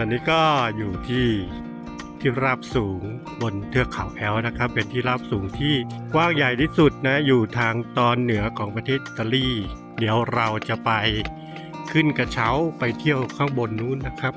อนนี้ก็อยู่ที่ที่ราบสูงบนเทือกเขาแอลนะครับ เป็นที่ราบสูงที่กว้างใหญ่ที่สุดนะ อยู่ทางตอนเหนือของประเทศอิตาลี เดี๋ยวเราจะไปขึ้นกระเช้าไปเที่ยวข้างบนนู้นนะครับ